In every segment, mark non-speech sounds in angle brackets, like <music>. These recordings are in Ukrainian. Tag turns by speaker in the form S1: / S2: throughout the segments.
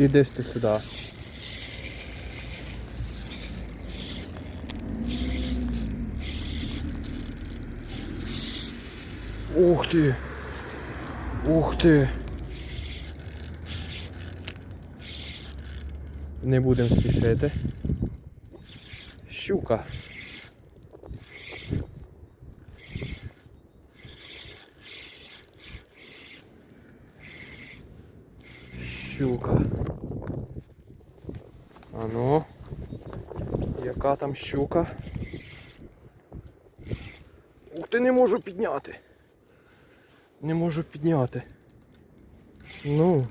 S1: Іди ж ти сюди. Ух ти! Ух ти! Не будемо спішити. Щука. Щука. А ну. Яка там щука? Ух ти не можу підняти. Не можу підняти. Ну.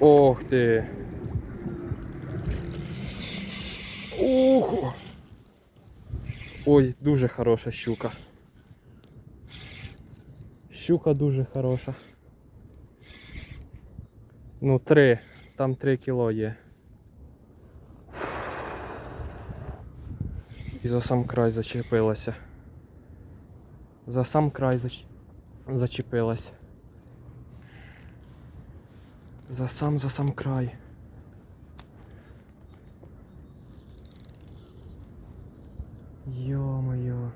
S1: Ох ти. Ого. Ой, дуже хороша щука. Щука дуже хороша. Ну, три. Там три кіло є. І за сам край зачепилася. За сам край зач... зачепилась. За сам, за сам край. Йо-моє.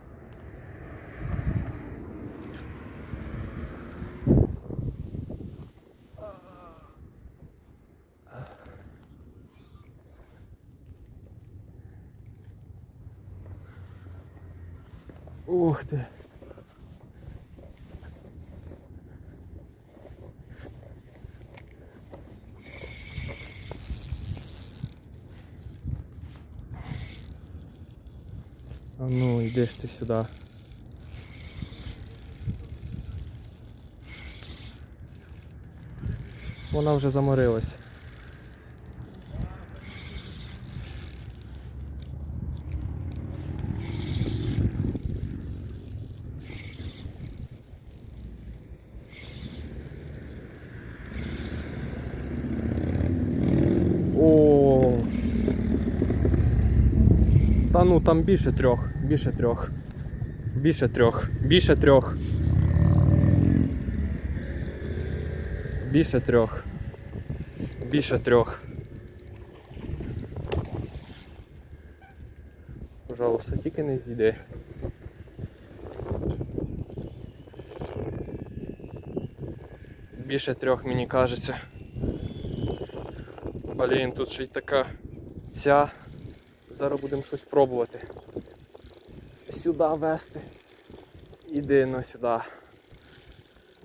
S1: Ух ти. А ну, йди ж ти сюди. Вона вже заморилась. Там більше трьох, більше трьох. Більше трьох, більше трьох. Більше трьох. Більше трьох. Пожалуйста, тільки не зійди. Більше трьох, мені кажеться. Блін, тут ще й така ця. Зараз будемо щось пробувати. Сюди вести. Іди ну сюди.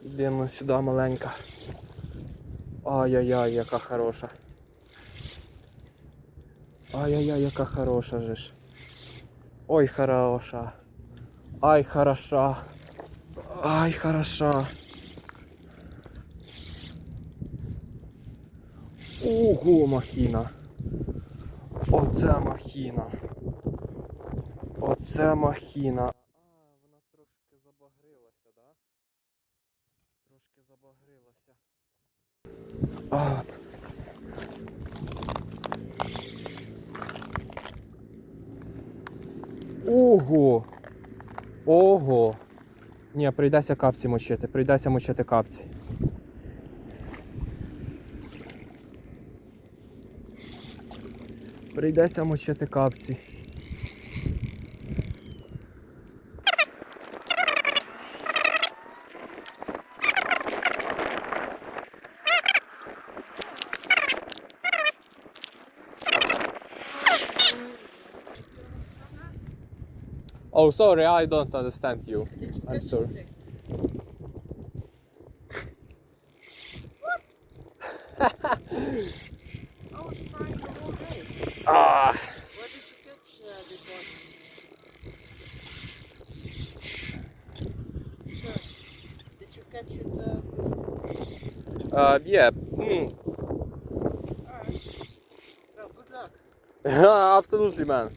S1: Іди ну сюди маленька. Ай-яй-яй, яка хороша. Ай-яй-яй, яка хороша же ж. Ой, хороша. Ай, хороша. Ай, хороша. Ого, махіна. Оце махіна. Оце махіна. А, вона трошки забагрилася, да? Трошки забагрилася. А. Ого! Ого! Ні, прийдеться капці мочити, прийдеться мочити капці. Прийдеться мочити капці. Oh, sorry, I don't understand you. I'm sorry. Yeah. Mm.
S2: Alright. Well, good luck.
S1: Absolutely, man.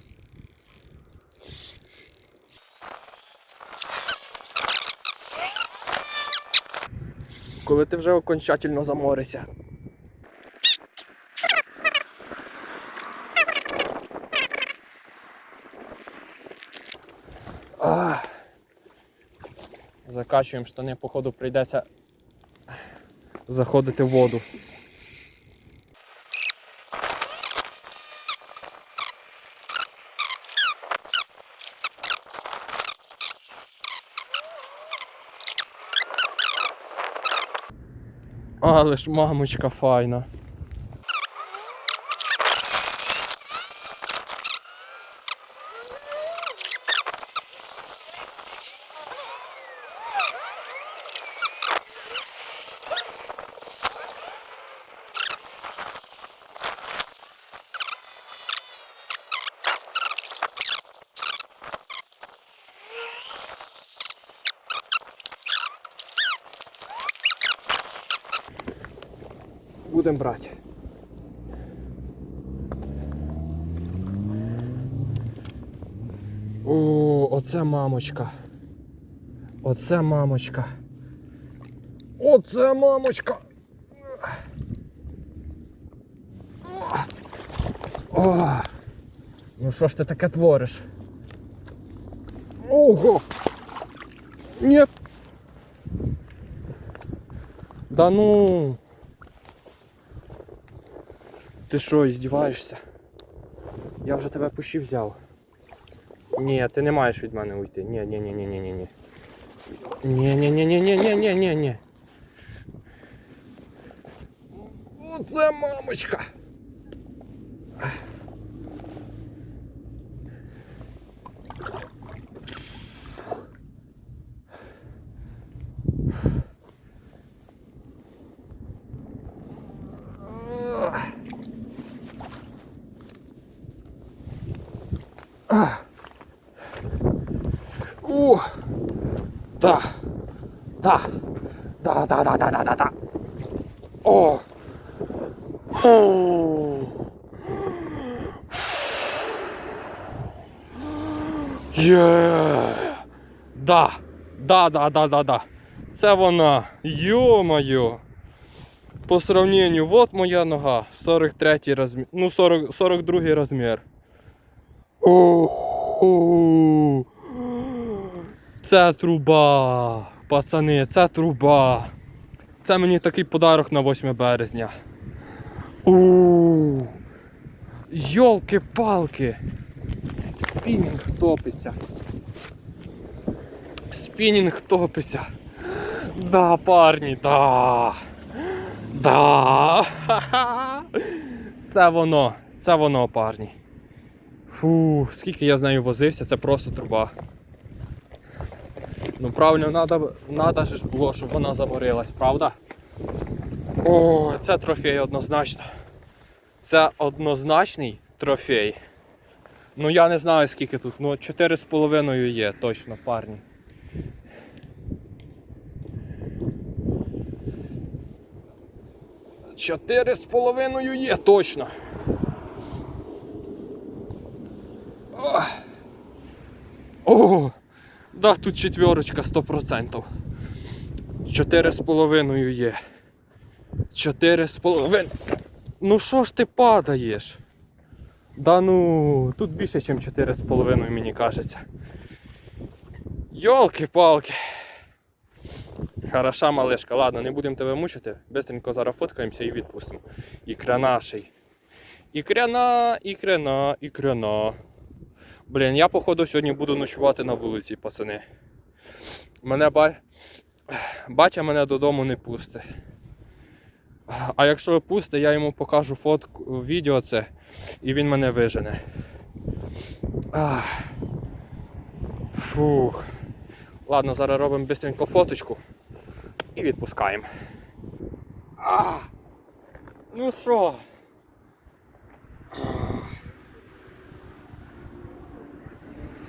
S1: Коли ти вже окончательно заморишся. Закачуємо штани, походу прийдеться заходити в воду. Але ж мамочка файна. Будемо брати. О, оце мамочка. Оце мамочка. Оце мамочка. О, ну що ж ти таке твориш? Ого! Ні. Да ну. Ти що, здіваєшся? Я вже тебе пущі взяв. Ні, ти не маєш від мене уйти. Ні, ні, ні, ні, ні, ні, ні. Ні, ні, ні, ні, ні, ні, ні, ні, ні. Оце мамочка. О! Да. Да. Да, да, да, да, да, да, да. О! Фу. Є. Да. Да, да, да, да, да. Це вона. Йо-моє. По сравненню, вот моя нога. 43 розмір. Ну, 40, 42 розмір. О, це труба, пацани, це труба. Це мені такий подарок на 8 березня. У, Йолки-палки. Спінінг топиться. Спінінг топиться. Да, парні, да. Да. Ха-ха. <laughs> Це воно, це воно, парні. Фу, скільки я з нею возився, це просто труба. Ну правильно, надо, надо ж було, щоб вона заморилась, правда? О, це трофей однозначно. Це однозначний трофей. Ну я не знаю скільки тут, ну 4,5 є точно, парні. Чотири з половиною є точно. Ох. О, да, тут четверочка 100%. Чотири з половиною є. Чотири з половиною. Ну що ж ти падаєш? Да ну, тут більше, ніж чотири з половиною, мені кажеться. Йолки-палки. Хороша малишка, ладно, не будемо тебе мучити. Бистренько зараз фоткаємося і відпустимо. Ікра наший. Ікряна, ікряна, ікряна. Блін, я походу сьогодні буду ночувати на вулиці, пацани. Мене ба... батя мене додому не пусте. А якщо пусте, я йому покажу фотку, відео це, і він мене вижене. Фух. Ладно, зараз робимо швидко фоточку і відпускаємо. А! Ну що?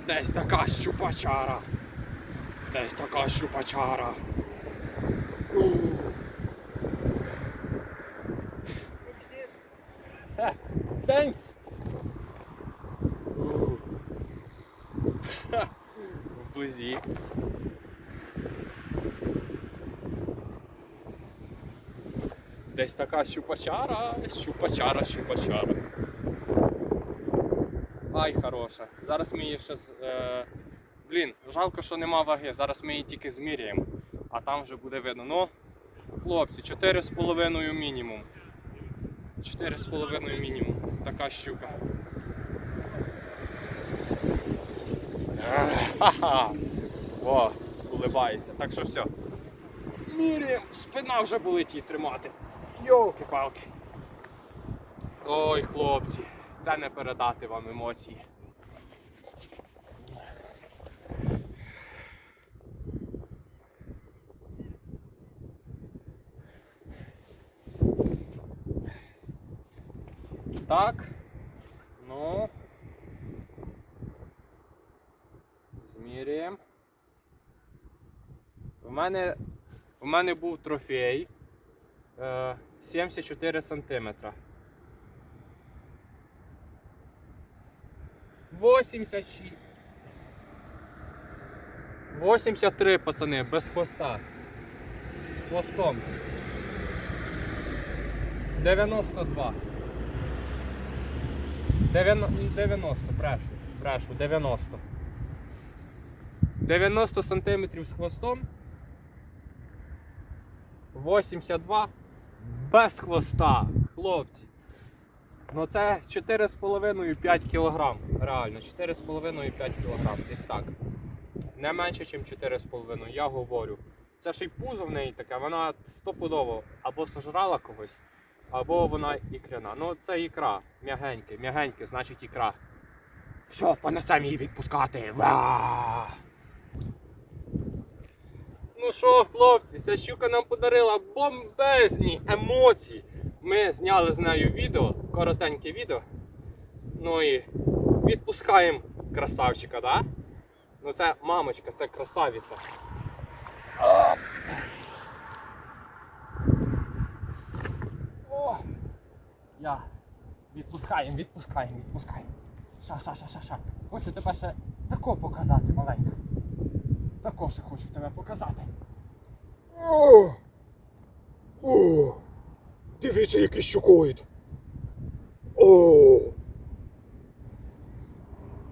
S1: Десь така щупачара. Десь така щупачара. Thanks. В бузі. Десь така щупачара, щупачара, щупачара. Ай, хороша. Зараз ми її ще е, Блін, жалко, що нема ваги. Зараз ми її тільки зміряємо, а там вже буде видно. Ну, хлопці, 4,5 мінімум. 4,5 мінімум. Така щука. О, улибається. Так що все. Міряємо, спина вже болить її тримати. Йолки-палки. Ой, хлопці, це не передати вам емоції. Так, ну. Зміряємо. У мене, у мене був трофей е, 74 сантиметра. 86. 83 пацани, без хвоста. З хвостом. 92. 90, 90, брешу, брешу, 90. 90 сантиметрів з хвостом. 82 без хвоста, хлопці. Ну це 4,5-5 кг. Реально, 4,5-5 кг. Десь так. Не менше, ніж 4,5, я говорю. Це ж і пузо в неї таке, вона стопудово або сожрала когось, або вона ікряна. Ну це ікра. М'ягеньке, м'ягеньке, значить ікра. Все, понесемо її відпускати. Ва! Ну що, хлопці, ця щука нам подарила бомбезні емоції. Ми зняли з нею відео, коротеньке відео. Ну і відпускаємо красавчика, да? Ну це мамочка, це красавиця. Оп. О! Я. Відпускаємо, відпускаємо, відпускаємо. Ша, ша, ша, ша, ша. Хочу тебе ще тако показати, маленька. Також хочу тебе показати.
S3: О! О! Дивіться, який щукоїд. О!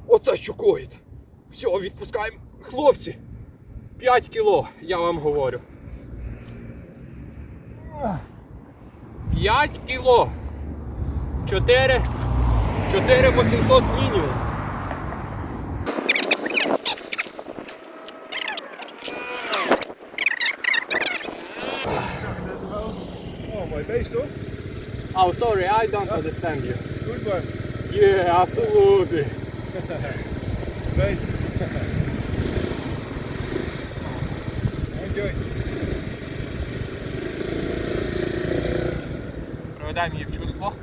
S3: Оце щукоїд.
S1: Все, відпускаємо. Хлопці! 5 кіло, я вам говорю. 5 кіло. 4. 4 800 мінімум. Oh, sorry, I don't understand you.
S3: Good one.
S1: Yeah, absolutely. <laughs>
S3: Бейс. <laughs> Enjoy.
S1: Приведемо її в чувство.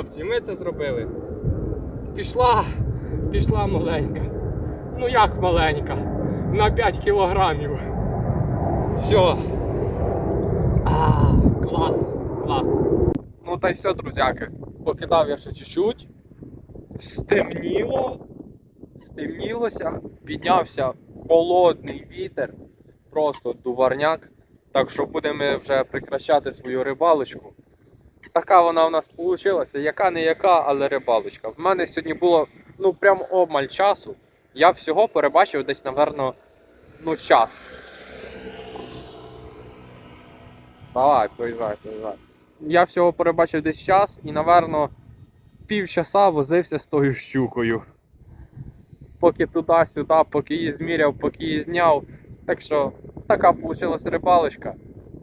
S1: Хлопці, ми це зробили. Пішла, пішла маленька. Ну як маленька? На 5 кілограмів. Все. А, клас, клас. Ну та й все, друзяки. Покидав я ще чуть-чуть. Стемніло. Стемнілося. Піднявся холодний вітер. Просто дуварняк. Так що будемо вже прикращати свою рибалочку. Така вона у нас вийшла, яка не яка, але рибалочка. В мене сьогодні було ну прям обмаль часу. Я всього перебачив десь, напевно, ну час. Давай, проїжджай, проїжджай. Я всього перебачив десь час і, напевно, півчаса возився з тою щукою. Поки туди-сюди, поки її зміряв, поки її зняв. Так що така вийшла рибалочка.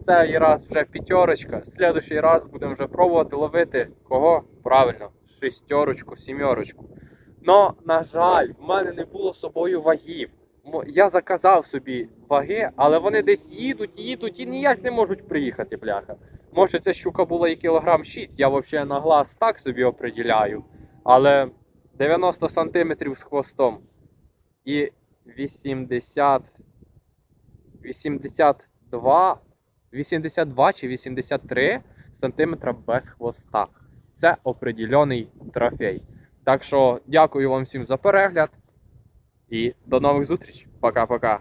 S1: Цей раз вже п'ятерочка. Слідуючий раз будемо вже пробувати ловити кого? Правильно, шестерочку, сімерочку. Но, на жаль, в мене не було з собою вагів. Я заказав собі ваги, але вони десь їдуть, їдуть і ніяк не можуть приїхати, бляха. Може, ця щука була і кілограм 6, я взагалі на глаз так собі оприділяю. Але 90 сантиметрів з хвостом. І 80. 82, 82 чи 83 см без хвоста. Це определений трофей. Так що дякую вам всім за перегляд і до нових зустрічей. Пока-пока.